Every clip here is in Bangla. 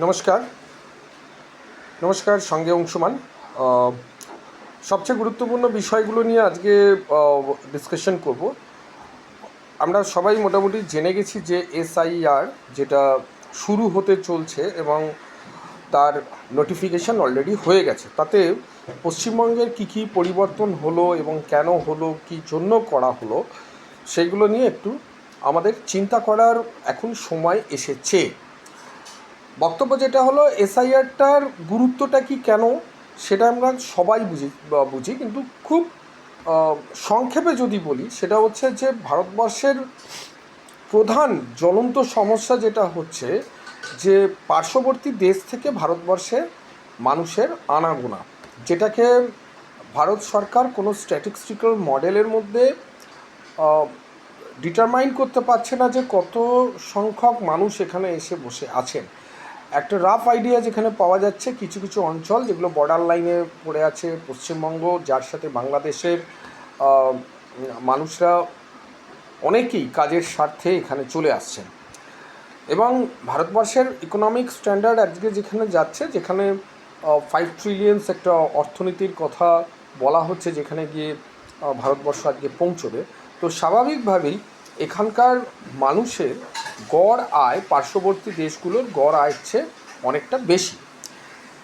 নমস্কার। নমস্কার, সঙ্গে অংশমান। সবচেয়ে গুরুত্বপূর্ণ বিষয়গুলো নিয়ে আজকে ডিসকাশন করব। আমরা সবাই মোটামুটি জেনে গেছি যে এসআইআর যেটা শুরু হতে চলছে এবং তার নোটিফিকেশান অলরেডি হয়ে গেছে। তাতে পশ্চিমবঙ্গের কী কী পরিবর্তন হলো এবং কেন হলো, কী জন্য করা হলো, সেগুলো নিয়ে একটু আমাদের চিন্তা করার এখন সময় এসেছে। বক্তব্য যেটা হলো এসআইআরটার গুরুত্বটা কি কেন, সেটা আমরা সবাই বুঝি বুঝি, কিন্তু খুব সংক্ষেপে যদি বলি, সেটা হচ্ছে যে ভারতবর্ষের প্রধান জ্বলন্ত সমস্যা যেটা হচ্ছে যে পার্শ্ববর্তী দেশ থেকে ভারতবর্ষে মানুষের আনাগোনা। যেটাকে ভারত সরকার কোনো স্ট্যাটিস্টিক্যাল মডেলের মধ্যে ডিটারমাইন করতে পারছে না যে কত সংখ্যক মানুষ এখানে এসে বসে আছেন। একটা রাফ আইডিয়া যেখানে পাওয়া যাচ্ছে কিছু কিছু অঞ্চল যেগুলো বর্ডার লাইনে পড়ে আছে পশ্চিমবঙ্গ, যার সাথে বাংলাদেশের মানুষরা অনেকেই কাজের স্বার্থে এখানে চলে আসছেন। এবং ভারতবর্ষের ইকোনমিক স্ট্যান্ডার্ড আজকে যেখানে যাচ্ছে, যেখানে ফাইভ ট্রিলিয়ন্স একটা অর্থনীতির কথা বলা হচ্ছে যেখানে গিয়ে ভারতবর্ষ আজকে পৌঁছবে, তো স্বাভাবিকভাবেই এখানকার মানুষের গড় আয়, পার্শ্ববর্তী দেশগুলোর গড় আয়ের চেয়ে অনেকটা বেশি।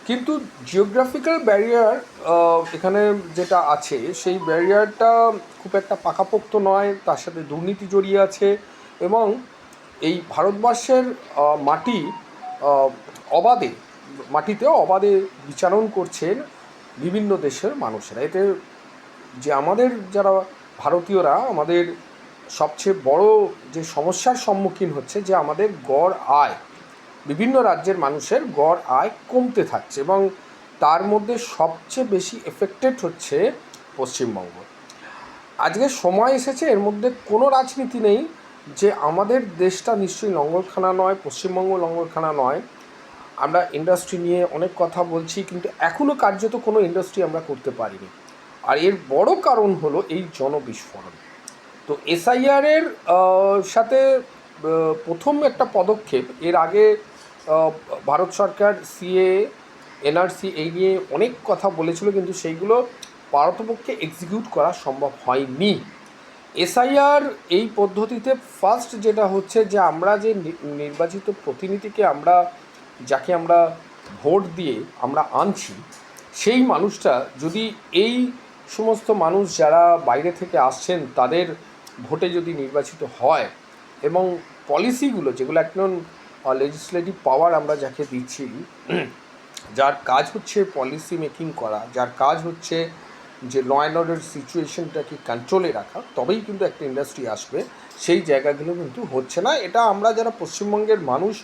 কিন্তু জিওগ্রাফিক্যাল ব্যারিয়ার এখানে যেটা আছে, সেই ব্যারিয়ারটা খুব একটা পাকাপোক্ত নয়, তার সাথে দুর্নীতি জড়িয়ে আছে এবং এই ভারতবর্ষের মাটি অবাধে, মাটিতেও অবাধে বিচারণ করছেন বিভিন্ন দেশের মানুষেরা। এতে যে আমাদের যারা ভারতীয়রা, আমাদের সবচেয়ে বড় যে সমস্যার সম্মুখীন হচ্ছে যে আমাদের গড় আয়, বিভিন্ন রাজ্যের মানুষের গড় আয় কমতে থাকছে এবং তার মধ্যে সবচেয়ে বেশি এফেক্টেড হচ্ছে পশ্চিমবঙ্গ। আজকে সময় এসেছে, এর মধ্যে কোনো রাজনীতি নেই যে আমাদের দেশটা নিশ্চয়ই লঙ্গরখানা নয়, পশ্চিমবঙ্গ লঙ্গরখানা নয়। আমরা ইন্ডাস্ট্রি নিয়ে অনেক কথা বলছি, কিন্তু এখনও কার্যত কোনো ইন্ডাস্ট্রি আমরা করতে পারিনি। আর এর বড় কারণ হলো এই জনবিস্ফোরণ। তো এসআইআরের সাথে প্রথম একটা পদক্ষেপ, এর আগে ভারত সরকার, সিএ, এনআরসি এই নিয়ে অনেক কথা বলেছিল, কিন্তু সেইগুলো পারতপক্ষে এক্সিকিউট করা সম্ভব হয়নি। এসআইআর এই পদ্ধতিতে ফার্স্ট যেটা হচ্ছে যে, আমরা যে নির্বাচিত প্রতিনিধিকে আমরা, যাকে আমরা ভোট দিয়ে আমরা আনছি, সেই মানুষটা যদি এই সমস্ত মানুষ যারা বাইরে থেকে আসছেন, তাদের ভোটে যদি নির্বাচিত হয়, এবং পলিসিগুলো, যেগুলো একজন লেজিসলেটিভ পাওয়ার আমরা যাকে দিচ্ছি, যার কাজ হচ্ছে পলিসি মেকিং করা, যার কাজ হচ্ছে যে ল অ্যান্ড অর্ডার সিচুয়েশনটাকে কন্ট্রোলে রাখা, তবেই কিন্তু একটা ইন্ডাস্ট্রি আসবে। সেই জায়গাগুলো কিন্তু হচ্ছে না। এটা আমরা যারা পশ্চিমবঙ্গের মানুষ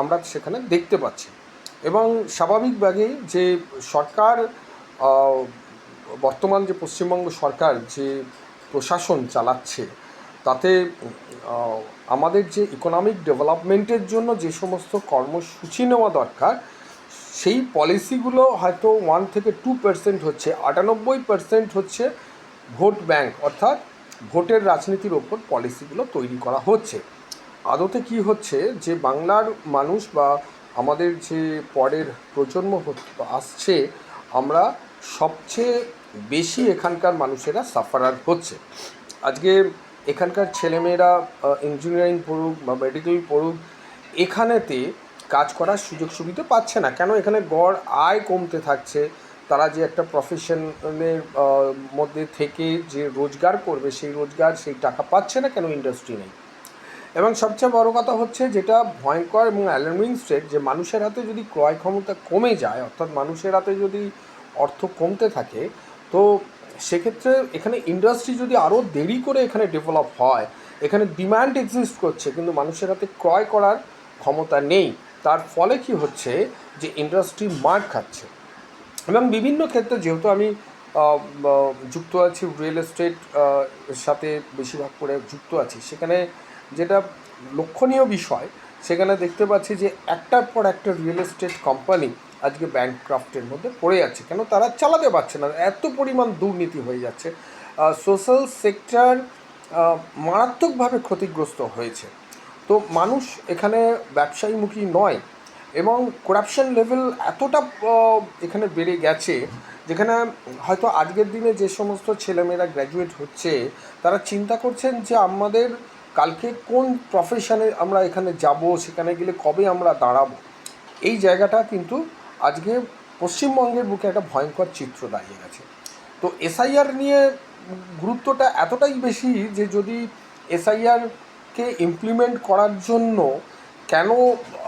আমরা সেখানে দেখতে পাচ্ছি। এবং স্বাভাবিকভাবেই যে সরকার বর্তমান যে পশ্চিমবঙ্গ সরকার, যে প্রশাসন চালাচ্ছে, তাতে আমাদের যে ইকোনমিক ডেভেলপমেন্টের জন্য যে সমস্ত কর্মসূচি নেওয়া দরকার, সেই পলিসিগুলো হয়তো ওয়ান থেকে টু পার্সেন্ট হচ্ছে, আটানব্বই পার্সেন্ট হচ্ছে ভোট ব্যাংক অর্থাৎ ভোটের রাজনীতির ওপর পলিসিগুলো তৈরি করা হচ্ছে। আদতে কি হচ্ছে যে বাংলার মানুষ বা আমাদের যে পরের প্রজন্ম আসছে, আমরা সবচেয়ে বেশি এখানকার মানুষেরা সাফারার হচ্ছে। আজকে এখানকার ছেলেমেয়েরা ইঞ্জিনিয়ারিং পড়ুক বা মেডিকেল পড়ুক, এখানেতে কাজ করার সুযোগ সুবিধা পাচ্ছে না। কেন? এখানে গড় আয় কমতে থাকছে। তারা যে একটা প্রফেশনের মধ্যে থেকে যে রোজগার করবে, সেই রোজগার, সেই টাকা পাচ্ছে না কেন ইন্ডাস্ট্রি নেই? এবং সবচেয়ে বড় কথা হচ্ছে যেটা ভয়ঙ্কর এবং অ্যালার্মিং স্টেট যে মানুষের হাতে যদি ক্রয় ক্ষমতা কমে যায়, অর্থাৎ মানুষের হাতে যদি অর্থ কমতে থাকে তো সেক্ষেত্রে এখানে ইন্ডাস্ট্রি যদি আরও দেরি করে এখানে ডেভেলপ হয়, এখানে ডিমান্ড এক্সিস্ট করছে, কিন্তু মানুষের হাতে ক্রয় করার ক্ষমতা নেই, তার ফলে কি হচ্ছে যে ইন্ডাস্ট্রি মার খাচ্ছে। এবং বিভিন্ন ক্ষেত্রে যেহেতু আমি যুক্ত আছি রিয়েল এস্টেট সাথে বেশিরভাগ করে যুক্ত আছি, সেখানে যেটা লক্ষণীয় বিষয়, সেখানে দেখতে পাচ্ছি যে একটার পর একটা রিয়েল এস্টেট কোম্পানি আজকে ব্যাংক ক্রাফটের মধ্যে পড়ে যাচ্ছে। কেন? তারা চালাতে পারছে না। এত পরিমাণ দুর্নীতি হয়ে যাচ্ছে। সোশ্যাল সেক্টর মারাত্মকভাবে ক্ষতিগ্রস্ত হয়েছে। তো মানুষ এখানে ব্যবসায়ীমুখী নয় এবং করাপশন লেভেল এতটা এখানে বেড়ে গেছে যেখানে হয়তো আজকের দিনে যে সমস্ত ছেলেমেয়েরা গ্র্যাজুয়েট হচ্ছে, তারা চিন্তা করছেন যে আমাদের কালকে কোন প্রফেশনে আমরা এখানে যাব, সেখানে গেলে কবে আমরা দাঁড়াবো? এই জায়গাটা কিন্তু আজকে পশ্চিমবঙ্গের বুকে একটা ভয়ঙ্কর চিত্র দাঁড়িয়ে গেছে। তো এসআইআর নিয়ে গুরুত্বটা এতটাই বেশি যে যদি এসআইআরকে ইমপ্লিমেন্ট করার জন্য কেন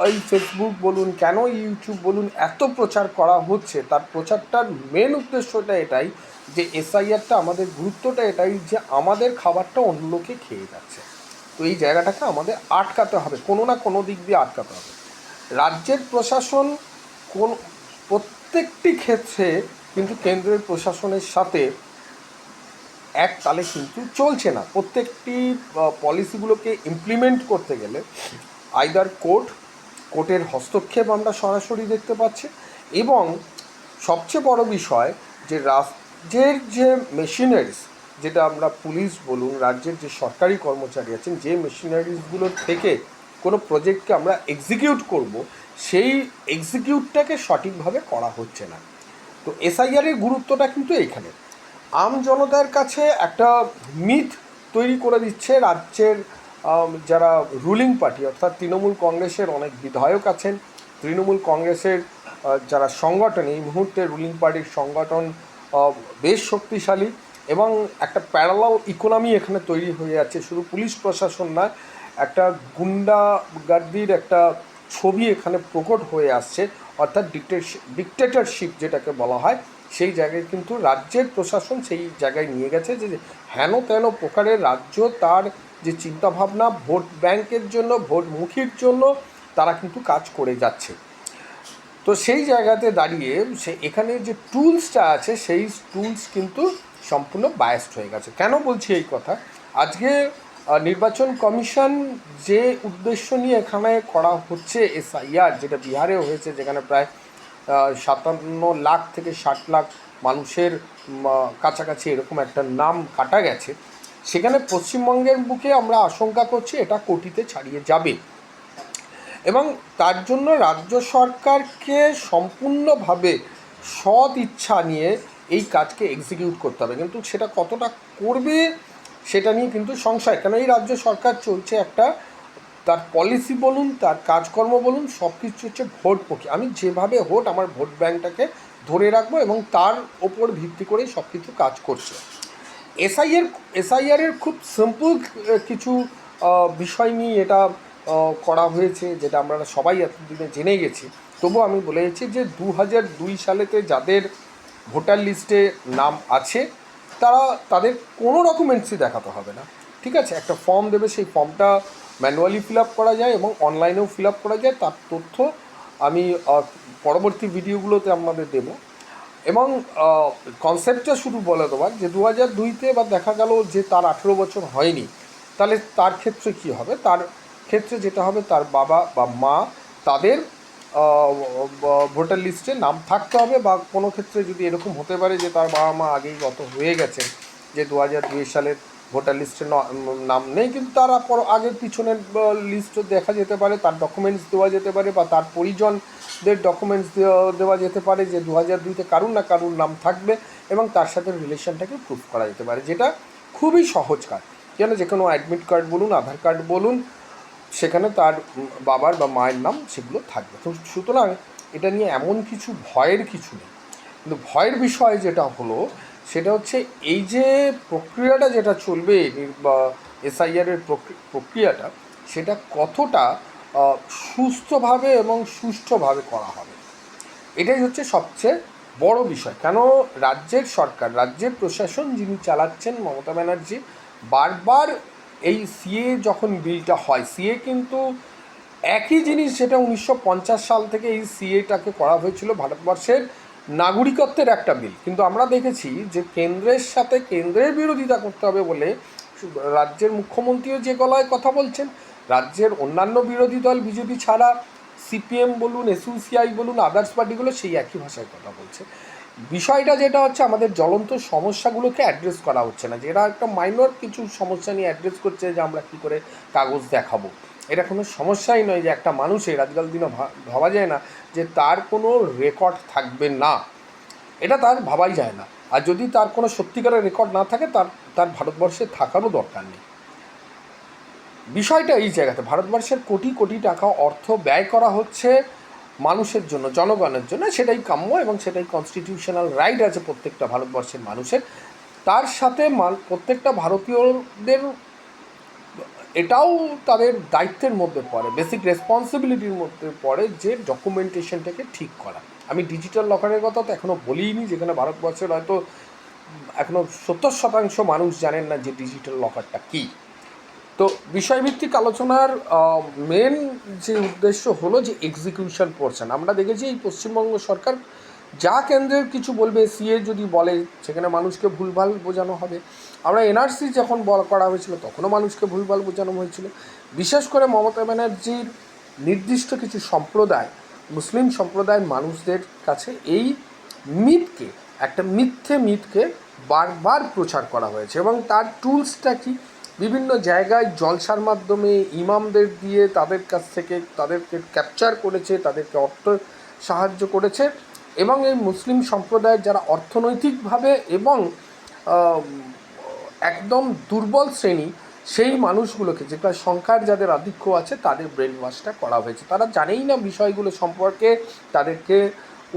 এই ফেসবুক বলুন, কেন ইউটিউব বলুন এত প্রচার করা হচ্ছে, তার প্রচারটার মেন উদ্দেশ্যটা এটাই যে এসআইআরটা আমাদের গুরুত্বটা এটাই যে আমাদের খাবারটা অন্য লোকে খেয়ে যাচ্ছে। তো এই জায়গাটাকে আমাদের আটকাতে হবে, কোনো না কোনো দিক দিয়ে আটকাতে হবে। রাজ্যের প্রশাসন কোন প্রত্যেকটি ক্ষেত্রে কিন্তু কেন্দ্রের প্রশাসনের সাথে এক তালে কিন্তু চলছে না। প্রত্যেকটি পলিসিগুলোকে ইমপ্লিমেন্ট করতে গেলে আইদার কোর্ট কোর্টের হস্তক্ষেপ আমরা সরাসরি দেখতে পাচ্ছি এবং সবচেয়ে বড় বিষয় যে রাজ্যের যে মেশিনারিজ যেটা আমরা পুলিশ বলুন, রাজ্যের যে সরকারি কর্মচারী আছেন, যে মেশিনারিজগুলোর থেকে কোনো প্রজেক্টকে আমরা এক্সিকিউট করব সেই এক্সিকিউটটাকে সঠিকভাবে করা হচ্ছে না। তো এসআইআরের গুরুত্বটা কিন্তু এইখানে। আম জনতার কাছে একটা মিথ তৈরি করে দিচ্ছে, রাজ্যের যারা রুলিং পার্টি অর্থাৎ তৃণমূল কংগ্রেসের অনেক বিধায়ক আছেন, তৃণমূল কংগ্রেসের যারা সংগঠন, এই মুহূর্তে রুলিং পার্টির সংগঠন বেশ শক্তিশালী এবং একটা প্যারালাল ইকোনমি এখানে তৈরি হয়ে যাচ্ছে শুধু পুলিশ প্রশাসন নয়, একটা গুন্ডাগার্দির একটা ছবি এখানে প্রকট হয়ে আসছে, অর্থাৎ ডিকটেটরশিপ যেটাকে বলা হয়, সেই জায়গায় কিন্তু রাজ্যের প্রশাসন সেই জায়গায় নিয়ে গেছে যে হেন তেন প্রকারের রাজ্য তার যে চিন্তাভাবনা, ভোট ব্যাংকের জন্য ভোটমুখীর জন্য তারা কিন্তু কাজ করে যাচ্ছে। তো সেই জায়গাতে দাঁড়িয়ে সে এখানে যে টুলসটা আছে, সেই টুলস কিন্তু সম্পূর্ণ বায়াসড হয়ে গেছে। কেন বলছি এই কথা? আজকে নির্বাচন কমিশন যে উদ্দেশ্য নিয়ে এখানে করা হচ্ছে এসআইআর, যেটা বিহারে হয়েছে, যেখানে প্রায় সাতান্ন লাখ থেকে ষাট লাখ মানুষের কাছাকাছি এরকম একটা নাম কাটা গেছে। সেখানে পশ্চিমবঙ্গের বুকে আমরা আশঙ্কা করছি এটা কোটিতে ছাড়িয়ে যাবে। এবং তার জন্য রাজ্য সরকারকে সম্পূর্ণভাবে সৎ ইচ্ছা নিয়ে এই কাজকে এক্সিকিউট করতে হবে। কিন্তু সেটা কতটা করবে সেটা নিয়ে কিন্তু সংশয়। কেন এই রাজ্য সরকার চলছে একটা, তার পলিসি বলুন, তার কাজকর্ম বলুন সব কিছু হচ্ছে ভোটমুখী আমি যেভাবে ভোট, আমার ভোট ব্যাংকটাকে ধরে রাখব এবং তার ওপর ভিত্তি করেই সব কিছু কাজ করছে। এসআইয়ের এসআইআরের খুব সিম্পল কিছু বিষয় নিয়ে এটা করা হয়েছে, যেটা আমরা সবাই এতদিনে জেনে গেছি। তবু আমি বলে যে দু হাজার দুই সালেতে যাদের ভোটার লিস্টে নাম আছে তারা তাদের কোনো ডকুমেন্টসই দেখাতে হবে না। ঠিক আছে? একটা ফর্ম দেবে, সেই ফর্মটা ম্যানুয়ালি ফিল আপ করা যায় এবং অনলাইনেও ফিল আপ করা যায়। তার তথ্য আমি পরবর্তী ভিডিওগুলোতে আপনাদের দেবো। এবং কনসেপ্টটা শুধু বলে দেওয়ার যে দু হাজার দুইতে বা দেখা গেল যে তার আঠেরো বছর হয়নি, তাহলে তার ক্ষেত্রে কি হবে? তার ক্ষেত্রে যেটা হবে, তার বাবা বা মা তাদের ভোটার লিস্টে নাম থাকতে হবে বা কোনো ক্ষেত্রে যদি এরকম হতে পারে যে তার বাবা মা আগেই গত হয়ে গেছেন, যে দু হাজার দুই সালের ভোটার লিস্টে নাম নেই, কিন্তু তারা পর, আগের পিছনের লিস্ট দেখা যেতে পারে, তার ডকুমেন্টস দেওয়া যেতে পারে বা তার পরিজনদের ডকুমেন্টস দেওয়া যেতে পারে যে দু হাজার দুইতে কারুর না কারুর নাম থাকবে এবং তার সাথে রিলেশনটাকে প্রুফ করা যেতে পারে, যেটা খুবই সহজ কাজ। কেন? যে কোনো অ্যাডমিট কার্ড বলুন, আধার কার্ড বলুন সেখানে তার বাবার বা মায়ের নাম সেগুলো থাকবে। তো সুতরাং এটা নিয়ে এমন কিছু ভয়ের কিছু নেই। কিন্তু ভয়ের বিষয় যেটা হলো, সেটা হচ্ছে এই যে প্রক্রিয়াটা যেটা চলবে এসআইআরের প্রক্রিয়াটা, সেটা কতটা সুস্থভাবে এবং সুষ্ঠুভাবে করা হবে। এটাই হচ্ছে সবচেয়ে বড় বিষয়। কেন রাজ্যের সরকার, রাজ্যের প্রশাসন যিনি চালাচ্ছেন মমতা ব্যানার্জি, বারবার এই সিএ যখন বিলটা হয় সিএ কিন্তু একই জিনিস যেটা উনিশশো পঞ্চাশ সাল থেকে এই সিএটাকে করা হয়েছিল ভারতবর্ষের নাগরিকত্বের একটা বিল। কিন্তু আমরা দেখেছি যে কেন্দ্রের সাথে কেন্দ্রের বিরোধিতা করতে হবে বলে রাজ্যের মুখ্যমন্ত্রীও যে গলায় কথা বলছেন, রাজ্যের অন্যান্য বিরোধী দল, বিজেপি ছাড়া সিপিএম বলুন এসইউসিআই বলুন আদার্স পার্টিগুলো সেই একই ভাষায় কথা বলছে। বিষয়টা যেটা হচ্ছে, আমাদের জ্বলন্ত সমস্যাগুলোকে অ্যাড্রেস করা হচ্ছে না। যেটা একটা মাইনর কিছু সমস্যা নিয়ে অ্যাড্রেস করছে যে আমরা কী করে কাগজ দেখাবো। এটা কোনো সমস্যাই নয় যে একটা মানুষের, আজকাল দিনে ভাবা যায় না যে তার কোনো রেকর্ড থাকবে না। এটা তার ভাবাই যায় না। আর যদি তার কোনো সত্যিকারের রেকর্ড না থাকে, তার তার ভারতবর্ষে থাকারও দরকার নেই। বিষয়টা এই জায়গাতে, ভারতবর্ষের কোটি কোটি টাকা অর্থ ব্যয় করা হচ্ছে মানুষের জন্য, জনগণের জন্য, সেটাই কাম্য এবং সেটাই কনস্টিটিউশনাল রাইট আছে প্রত্যেকটা ভারতবর্ষের মানুষের। তার সাথে প্রত্যেকটা ভারতীয়দের এটাও তাদের দায়িত্বের মধ্যে পড়ে বেসিক রেসপন্সিবিলিটির মধ্যে পড়ে যে ডকুমেন্টেশনটাকে ঠিক করা। আমি ডিজিটাল লকারের কথা তো এখনও বলিনি যেখানে ভারতবর্ষের হয়তো এখনও সত্তর শতাংশ মানুষ জানেন না যে ডিজিটাল লকারটা কী। তো বিষয়ভিত্তিক আলোচনার মেন যে উদ্দেশ্য হলো যে এক্সিকিউশন পোর্শন আমরা দেখেছি এই পশ্চিমবঙ্গ সরকার যা কেন্দ্রের কিছু বলবে সিএ যদি বলে, সেখানে মানুষকে ভুলভাল বোঝানো হবে। আমরা এনআরসি যখন বল করা হয়েছিল, তখনও মানুষকে ভুলভাল বোঝানো হয়েছিল। বিশেষ করে মমতা ব্যানার্জির নির্দিষ্ট কিছু সম্প্রদায়, মুসলিম সম্প্রদায়ের মানুষদের কাছে এই মিথকে একটা মিথ্যে মিথকে বারবার প্রচার করা হয়েছে এবং তার টুলসটা কি? বিভিন্ন জায়গায় জলসার মাধ্যমে ইমামদের দিয়ে তাদের কাছ থেকে তাদেরকে ক্যাপচার করেছে, তাদেরকে অর্থ সাহায্য করেছে এবং এই মুসলিম সম্প্রদায়ের যারা অর্থনৈতিকভাবে এবং একদম দুর্বল শ্রেণি, সেই মানুষগুলোকে যেটা সংখ্যার যাদের আধিক্য আছে, তাদের ব্রেন ওয়াশটা করা হয়েছে। তারা জানেই না বিষয়গুলো সম্পর্কে, তাদেরকে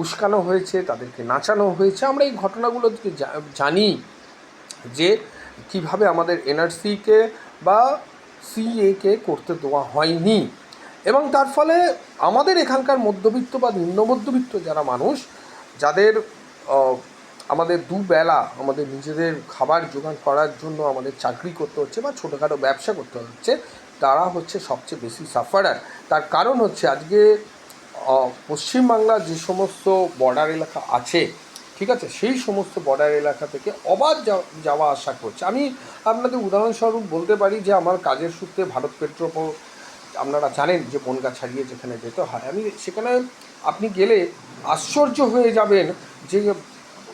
উস্কানো হয়েছে, তাদেরকে নাচানো হয়েছে। আমরা এই ঘটনাগুলো জানি যে কীভাবে আমাদের এনআরসিকে বা সিএকে করতে দেওয়া হয়নি। এবং তার ফলে আমাদের এখানকার মধ্যবিত্ত বা নিম্ন মধ্যবিত্ত যারা মানুষ, যাদের আমাদের দুবেলা আমাদের নিজেদের খাবার জোগান করার জন্য আমাদের চাকরি করতে হচ্ছে বা ছোটোখাটো ব্যবসা করতে হচ্ছে, তারা হচ্ছে সবচেয়ে বেশি সাফারার তার কারণ হচ্ছে আজকে পশ্চিমবাংলার যে সমস্ত বর্ডার এলাকা আছে ঠিক আছে? সেই সমস্ত বর্ডার এলাকা থেকে অবাধ যাওয়া আসা করছে। আমি আপনাদের উদাহরণস্বরূপ বলতে পারি যে, আমার কাজের সূত্রে ভারত পেট্রোপো আপনারা জানেন যে, বনগা ছাড়িয়ে যেখানে যেতে হয়। আমি সেখানে, আপনি গেলে আশ্চর্য হয়ে যাবেন যে,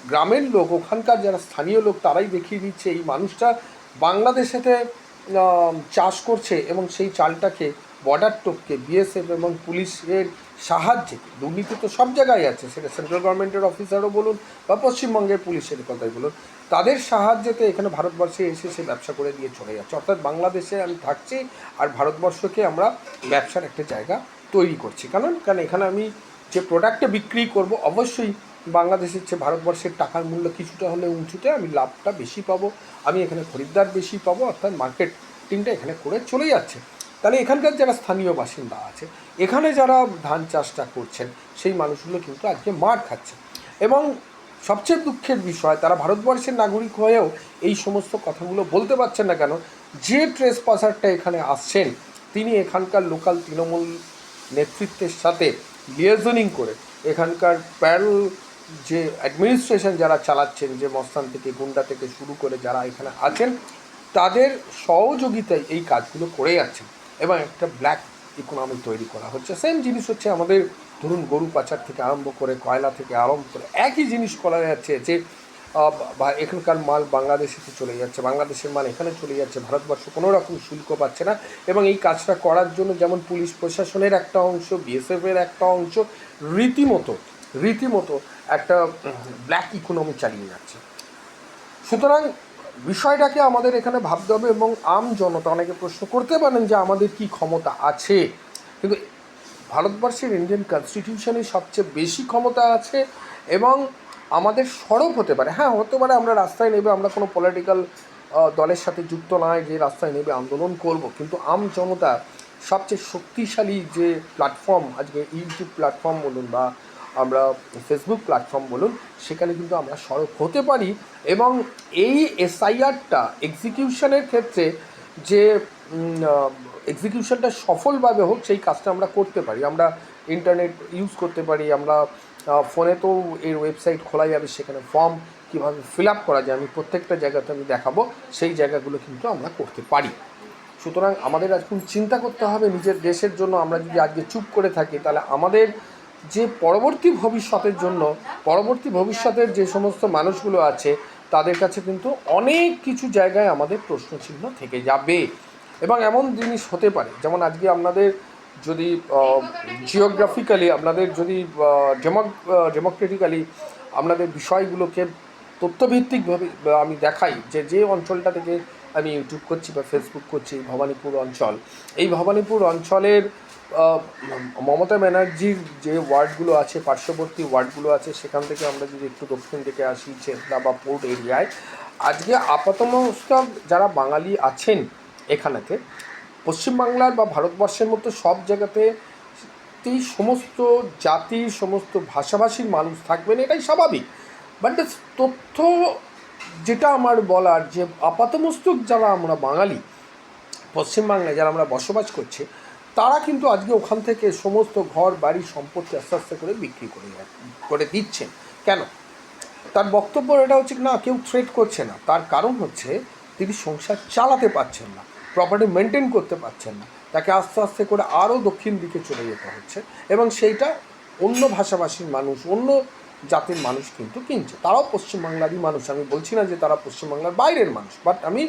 গ্রামের লোক, ওখানকার যারা স্থানীয় লোক, তারাই দেখিয়ে দিচ্ছে, এই মানুষটা বাংলাদেশেতে চাষ করছে এবং সেই চালটাকে বর্ডার টোপকে বিএসএফ এবং পুলিশের সাহায্যে, দুর্নীতি তো সব জায়গায় আছে, সেটা সেন্ট্রাল গভর্নমেন্টের অফিসারও বলুন বা পশ্চিমবঙ্গের পুলিশের কথাই বলুন, তাদের সাহায্যেতে এখানে ভারতবর্ষে এসে সে ব্যবসা করে দিয়ে চলে যাচ্ছে। অর্থাৎ বাংলাদেশে আমি থাকছি আর ভারতবর্ষকে আমরা ব্যবসার একটা জায়গা তৈরি করছি। কারণ কারণ এখানে আমি যে প্রোডাক্টটা বিক্রি করব, অবশ্যই বাংলাদেশের চেয়ে ভারতবর্ষের টাকার মূল্য কিছুটা হলে উঁচুতে আমি লাভটা বেশি পাবো, আমি এখানে খরিদ্দার বেশি পাবো, অর্থাৎ মার্কেটিংটা এখানে করে চলে যাচ্ছে। তাহলে এখানকার যারা স্থানীয় বাসিন্দা আছে, এখানে যারা ধান চাষটা করছেন, সেই মানুষগুলো কিন্তু আজকে মার খাচ্ছে। এবং সবচেয়ে দুঃখের বিষয়, তারা ভারতবর্ষের নাগরিক হয়েও এই সমস্ত কথাগুলো বলতে পারছেন না কেন, যে ট্রেস পাসারটা এখানে আসছেন, তিনি এখানকার লোকাল তৃণমূল নেতৃত্বের সাথে লিয়েজনিং করে এখানকার প্যারল যে অ্যাডমিনিস্ট্রেশন যারা চালাচ্ছেন, যে মস্তান থেকে, গুন্ডা থেকে শুরু করে যারা এখানে আছেন, তাদের সহযোগিতায় এই কাজগুলো করে যাচ্ছেন। এবং একটা ব্ল্যাক ইকোনমি তৈরি করা হচ্ছে। সেম জিনিস হচ্ছে আমাদের ধরুন গরু পাচার থেকে আরম্ভ করে, কয়লা থেকে আরম্ভ করে, একই জিনিস করা যাচ্ছে যে বা এখানকার মাল বাংলাদেশেতে চলে যাচ্ছে। বাংলাদেশের মাল এখানে চলে যাচ্ছে। ভারতবর্ষ কোনো রকম শুল্ক পাচ্ছে না এবং এই কাজটা করার জন্য যেমন পুলিশ প্রশাসনের একটা অংশ বিএসএফের একটা অংশ, রীতিমতো রীতিমতো একটা ব্ল্যাক ইকোনমি চালিয়ে যাচ্ছে। সুতরাং বিষয়টাকে আমাদের এখানে ভাবতে হবে এবং আম জনতা অনেকে প্রশ্ন করতে পারেন যে আমাদের কি ক্ষমতা আছে। কিন্তু ভারতবর্ষের ইন্ডিয়ান কনস্টিটিউশনে সবচেয়ে বেশি ক্ষমতা আছে এবং আমাদের সরব হতে পারে। হ্যাঁ হতে পারে আমরা রাস্তায় নেবে, আমরা কোনো পলিটিক্যাল দলের সাথে যুক্ত নয় যে রাস্তায় নেবে আন্দোলন করব। কিন্তু আম জনতা সবচেয়ে শক্তিশালী যে প্ল্যাটফর্ম আজকে ইউটিউব প্ল্যাটফর্ম বলুন বা আমরা ফেসবুক প্ল্যাটফর্ম বলুন, সেখানে কিন্তু আমরা সরব হতে পারি এবং এই এসআইআরটা এক্সিকিউশনের ক্ষেত্রে যে এক্সিকিউশনটা সফলভাবে হোক, সেই কাজটা আমরা করতে পারি। আমরা ইন্টারনেট ইউজ করতে পারি, আমরা ফোনে তো এর ওয়েবসাইট খোলা যাবে, সেখানে ফর্ম কীভাবে ফিল আপ করা যায়, আমি প্রত্যেকটা জায়গাতে আমি দেখাবো, সেই জায়গাগুলো কিন্তু আমরা করতে পারি। সুতরাং আমাদের এখন চিন্তা করতে হবে, নিজের দেশের জন্য আমরা যদি আজকে চুপ করে থাকি, তাহলে আমাদের যে পরবর্তী ভবিষ্যতের জন্য, পরবর্তী ভবিষ্যতের যে সমস্ত মানুষগুলো আছে, তাদের কাছে কিন্তু অনেক কিছু জায়গায় আমাদের প্রশ্নচিহ্ন থেকে যাবে। এবং এমন জিনিস হতে পারে, যেমন আজকে আপনাদের যদি জিওগ্রাফিক্যালি আপনাদের যদি ডেমোক্রেটিক্যালি আপনাদের বিষয়গুলোকে তথ্যভিত্তিকভাবে আমি দেখাই যে যে অঞ্চলটা থেকে আমি ইউটিউব করছি বা ফেসবুক করছি, ভবানীপুর অঞ্চল, এই ভবানীপুর অঞ্চলের মমতা ব্যানার্জির যে ওয়ার্ডগুলো আছে, পার্শ্ববর্তী ওয়ার্ডগুলো আছে, সেখান থেকে আমরা যদি একটু দক্ষিণ দিকে আসি, চেতনা বা পোর্ট এরিয়ায়, আজকে আপাতমস্তক যারা বাঙালি আছেন এখানেতে, পশ্চিমবাংলার বা ভারতবর্ষের মতো সব জায়গাতে সমস্ত জাতির সমস্ত ভাষাভাষীর মানুষ থাকবেন, এটাই স্বাভাবিক। বাট তথ্য যেটা আমার বলার যে আপাতমস্তক যারা আমরা বাঙালি, পশ্চিমবাংলায় যারা আমরা বসবাস করছি তারা কিন্তু আজকে ওখান থেকে সমস্ত ঘর, বাড়ি, সম্পত্তি আস্তে আস্তে করে বিক্রি করে করে দিচ্ছেন। কেন? তার বক্তব্য এটা হচ্ছে না, কেউ থ্রেট করছে না। তার কারণ হচ্ছে তিনি সংসার চালাতে পারছেন না প্রপার্টি মেনটেন করতে পারছেন না। তাকে আস্তে আস্তে করে আরও দক্ষিণ দিকে চলে যেতে হচ্ছে এবং সেইটা অন্য ভাষাভাষীর মানুষ, অন্য জাতির মানুষ কিন্তু কিনছে। তারাও পশ্চিমবাংলারই মানুষ। আমি বলছি না যে তারা পশ্চিমবাংলার বাইরের মানুষ বাট আমি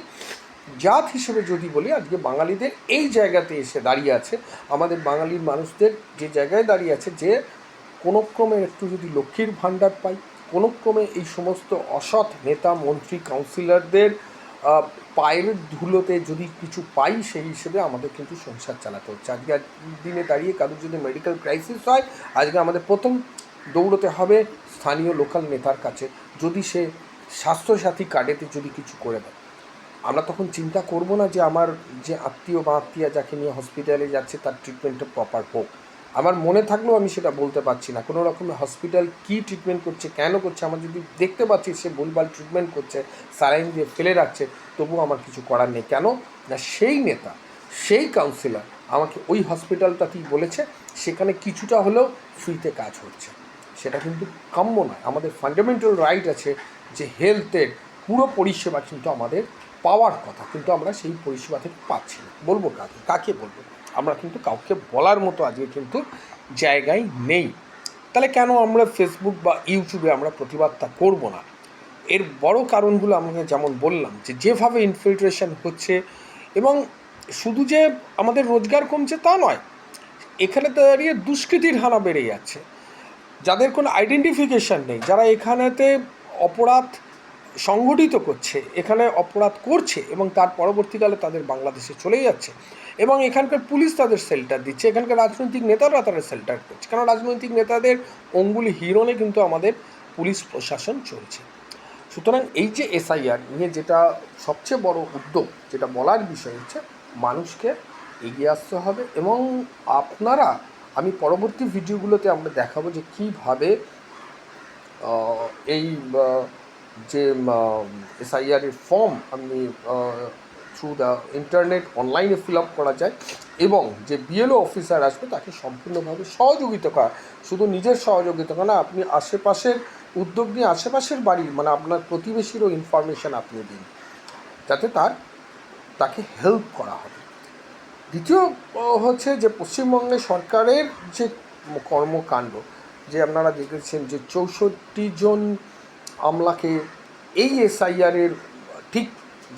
জাত হিসেবে যদি বলি, আজকে বাঙালিদের এই জায়গাতে এসে দাঁড়িয়ে আছে। আমাদের বাঙালির মানুষদের যে জায়গায় দাঁড়িয়ে আছে, যে কোনো ক্রমে একটু যদি লক্ষ্মীর ভাণ্ডার পাই, কোনো ক্রমে এই সমস্ত অসৎ নেতা, মন্ত্রী, কাউন্সিলরদের পায়ের ধুলোতে যদি কিছু পাই, সেই হিসেবে আমাদের কিন্তু সংসার চালাতে হচ্ছে। আজকে দিনে দাঁড়িয়ে কারোর যদি মেডিকেল ক্রাইসিস হয়, আজকে আমাদের প্রথম দৌড়তে হবে স্থানীয় লোকাল নেতার কাছে। যদি সে স্বাস্থ্যসাথী কার্ডেতে যদি কিছু করে দেয় আমরা তখন চিন্তা করব না যে আমার যে আত্মীয় বা আত্মীয়া যাকে নিয়ে হসপিটালে যাচ্ছে তার ট্রিটমেন্টটা প্রপার হোক। আমার মনে থাকলেও আমি সেটা বলতে পারছি না। কোনো রকমের হসপিটাল কী ট্রিটমেন্ট করছে, কেন করছে, আমার যদি দেখতে পাচ্ছি সে ভুলভাল ট্রিটমেন্ট করছে স্যালাইন দিয়ে ফেলে রাখছে, তবুও আমার কিছু করার নেই। কেন? না, সেই নেতা, সেই কাউন্সিলর আমাকে ওই হসপিটালটাতেই বলেছে, সেখানে কিছুটা হলেও ফ্রিতে কাজ হচ্ছে। সেটা কিন্তু কাম্য নয়। আমাদের ফান্ডামেন্টাল রাইট আছে যে হেলথের পুরো পরিষেবা কিন্তু আমাদের পাওয়ার কথা, কিন্তু আমরা সেই পরিষেবা থেকে পাচ্ছি না। বলব কাকে? কাকে বলব? আমরা কিন্তু কাউকে বলার মতো আজকে কিন্তু জায়গায় নেই। তাহলে কেন আমরা ফেসবুক বা ইউটিউবে আমরা প্রতিবাদটা করব না? এর বড় কারণগুলো আমাকে যেমন বললাম যে, যেভাবে ইনফিল্ট্রেশন হচ্ছে এবং শুধু যে আমাদের রোজগার কমছে তা নয়, এখানে দাঁড়িয়ে দুষ্কৃতির হানা বেড়ে যাচ্ছে। যাদের কোনো আইডেন্টিফিকেশান নেই, যারা এখানেতে অপরাধ সংগঠিত করছে, এখানে অপরাধ করছে এবং তার পরবর্তীকালে তাদের বাংলাদেশে চলে যাচ্ছে এবং এখানকার পুলিশ তাদের শেল্টার দিচ্ছে, এখানকার রাজনৈতিক নেতারা তাদের শেল্টার করছে। কারণ রাজনৈতিক নেতাদের অঙ্গুলি হিরণে কিন্তু আমাদের পুলিশ প্রশাসন চলছে। সুতরাং এই যে এসআইআর নিয়ে যেটা সবচেয়ে বড় উদ্যোগ, যেটা বলার বিষয় হচ্ছে মানুষকে এগিয়ে আসতে হবে এবং আপনারা, আমি পরবর্তী ভিডিওগুলোতে আমরা দেখাবো যে কীভাবে এই যে এসআইআর এর ফর্ম আপনি থ্রু দ্য ইন্টারনেট অনলাইনে ফিল আপ করা যায় এবং যে বিএলও অফিসার আসবে তাকে সম্পূর্ণভাবে সহযোগিতা করা। শুধু নিজের সহযোগিতা করা না, আপনি আশেপাশের উদ্যোগ নিয়ে আশেপাশের বাড়ির মানে আপনার প্রতিবেশীরও ইনফরমেশান আপনি দিন। যাতে তার, তাকে হেল্প করা হবে। দ্বিতীয় হচ্ছে যে পশ্চিমবঙ্গে সরকারের যে কর্মকাণ্ড, যে আপনারা দেখেছেন যে চৌষট্টি জন আমলাকে এই এসআইআরের ঠিক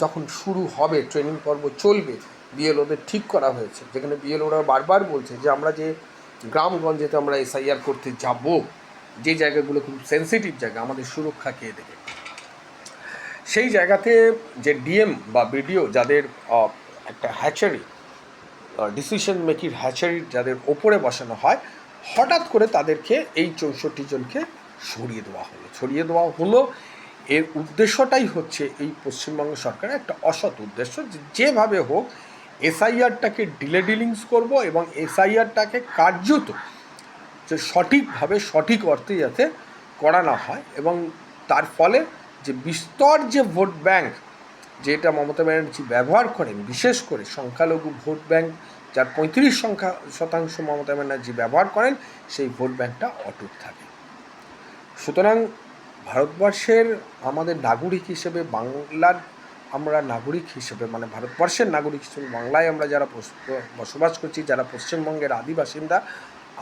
যখন শুরু হবে ট্রেনিং পর্ব চলবে বিএলওদের ঠিক করা হয়েছে। যেখানে বিএলওরা বারবার বলছে যে, আমরা যে গ্রামগঞ্জেতে আমরা এসআইআর করতে যাব, যে জায়গাগুলো খুব সেন্সিটিভ জায়গা, আমাদের সুরক্ষা কে দেবে? সেই জায়গাতে যে ডিএম বা বিডিও যাদের একটা হ্যাচারি ডিসিশন মেকির হ্যাচারি যাদের ওপরে বসানো হয়, হঠাৎ করে তাদেরকে এই চৌষট্টি জনকে সরিয়ে দেওয়া হলো। সরিয়ে দেওয়া হলো, এর উদ্দেশ্যটাই হচ্ছে এই পশ্চিমবঙ্গ সরকারের একটা অসৎ উদ্দেশ্য। যেভাবে হোক, এসআইআরটাকে ডিলে ডিলিংস করব এবং এসআইআরটাকে কার্যত যে সঠিকভাবে, সঠিক অর্থে যাতে করা না হয় এবং তার ফলে যে বিস্তর যে ভোট ব্যাংক, যেটা মমতা ব্যানার্জি ব্যবহার করেন, বিশেষ করে সংখ্যালঘু ভোট ব্যাংক, যার পঁয়ত্রিশ সংখ্যা শতাংশ মমতা ব্যানার্জি ব্যবহার করেন, সেই ভোট ব্যাংকটা অটুট থাকে। সুতরাং ভারতবর্ষের আমাদের নাগরিক হিসেবে বাংলার আমরা নাগরিক হিসেবে মানে ভারতবর্ষের নাগরিক হিসেবে, বাংলায় আমরা যারা বসবাস করছি, যারা পশ্চিমবঙ্গের আদি বাসিন্দা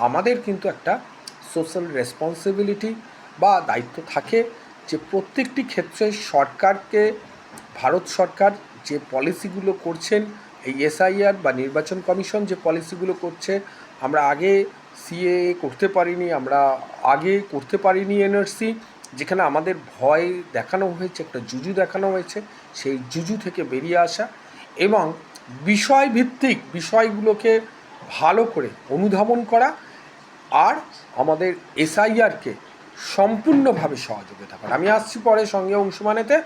আমাদের কিন্তু একটা সোশ্যাল রেসপন্সিবিলিটি বা দায়িত্ব থাকে যে প্রত্যেকটি ক্ষেত্রে সরকারকে, ভারত সরকার যে পলিসিগুলো করছেন, এই এসআইআর বা নির্বাচন কমিশন যে পলিসিগুলো করছে, আমরা আগে সিএ করতে পারিনি, আমরা আগে করতে পারিনি এনআরসি যেখানে আমাদের ভয় দেখানো হয়েছে, একটা জুজু দেখানো হয়েছে, সেই জুজু থেকে বেরিয়ে আসা এবং বিষয়ভিত্তিক বিষয়গুলোকে ভালো করে অনুধাবন করা আর আমাদের এসআইআরকে সম্পূর্ণভাবে সহযোগিতা করা। আমি আসছি পরে সঙ্গে অংশমানেতে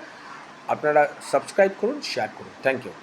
আপনারা সাবস্ক্রাইব করুন শেয়ার করুন। Thank you